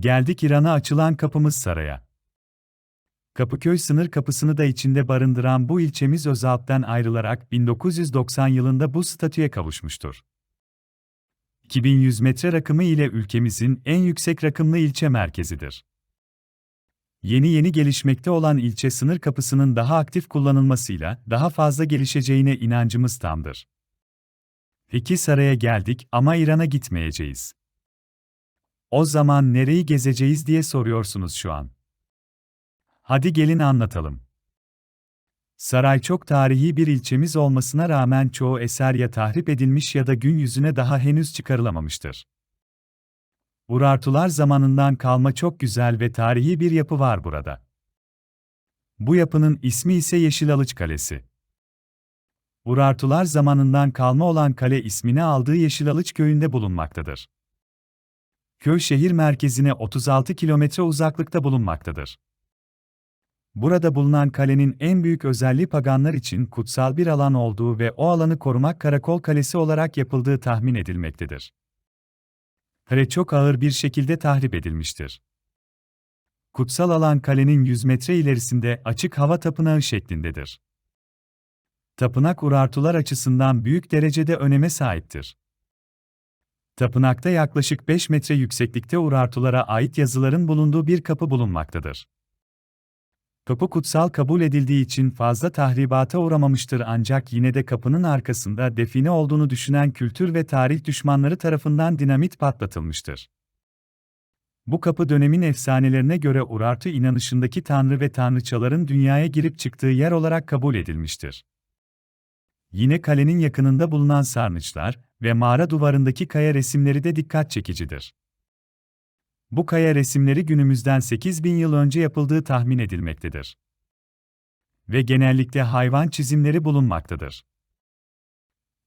Geldik İran'a açılan kapımız saraya. Kapıköy sınır kapısını da içinde barındıran bu ilçemiz Özalp'ten ayrılarak 1990 yılında bu statüye kavuşmuştur. 2100 metre rakımı ile ülkemizin en yüksek rakımlı ilçe merkezidir. Yeni yeni gelişmekte olan ilçe sınır kapısının daha aktif kullanılmasıyla daha fazla gelişeceğine inancımız tamdır. Peki saraya geldik ama İran'a gitmeyeceğiz. O zaman nereyi gezeceğiz diye soruyorsunuz şu an. Hadi gelin anlatalım. Saray çok tarihi bir ilçemiz olmasına rağmen çoğu eser ya tahrip edilmiş ya da gün yüzüne daha henüz çıkarılamamıştır. Urartular zamanından kalma çok güzel ve tarihi bir yapı var burada. Bu yapının ismi ise Yeşilalıç Kalesi. Urartular zamanından kalma olan kale ismini aldığı Yeşilalıç köyünde bulunmaktadır. Köy şehir merkezine 36 kilometre uzaklıkta bulunmaktadır. Burada bulunan kalenin en büyük özelliği paganlar için kutsal bir alan olduğu ve o alanı korumak karakol kalesi olarak yapıldığı tahmin edilmektedir. Kale çok ağır bir şekilde tahrip edilmiştir. Kutsal alan kalenin 100 metre ilerisinde açık hava tapınağı şeklindedir. Tapınak Urartular açısından büyük derecede öneme sahiptir. Tapınakta yaklaşık 5 metre yükseklikte Urartulara ait yazıların bulunduğu bir kapı bulunmaktadır. Kapı kutsal kabul edildiği için fazla tahribata uğramamıştır ancak yine de kapının arkasında define olduğunu düşünen kültür ve tarih düşmanları tarafından dinamit patlatılmıştır. Bu kapı dönemin efsanelerine göre Urartu inanışındaki tanrı ve tanrıçaların dünyaya girip çıktığı yer olarak kabul edilmiştir. Yine kalenin yakınında bulunan sarnıçlar ve mağara duvarındaki kaya resimleri de dikkat çekicidir. Bu kaya resimleri günümüzden 8000 yıl önce yapıldığı tahmin edilmektedir. Ve genellikle hayvan çizimleri bulunmaktadır.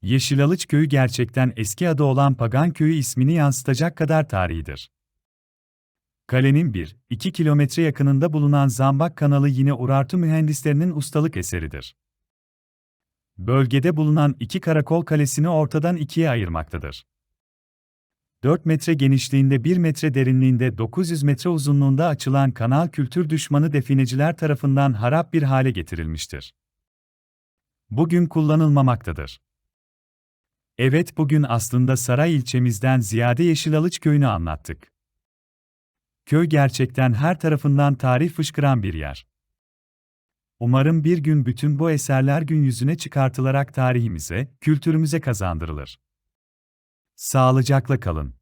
Yeşilalıç köyü gerçekten eski adı olan Pagan köyü ismini yansıtacak kadar tarihidir. Kalenin 1-2 kilometre yakınında bulunan Zambak kanalı yine Urartu mühendislerinin ustalık eseridir. Bölgede bulunan iki karakol kalesini ortadan ikiye ayırmaktadır. 4 metre genişliğinde 1 metre derinliğinde 900 metre uzunluğunda açılan kanal kültür düşmanı defineciler tarafından harap bir hale getirilmiştir. Bugün kullanılmamaktadır. Evet bugün aslında Saray ilçemizden ziyade Yeşilalıç köyünü anlattık. Köy gerçekten her tarafından tarih fışkıran bir yer. Umarım bir gün bütün bu eserler gün yüzüne çıkartılarak tarihimize, kültürümüze kazandırılır. Sağlıcakla kalın.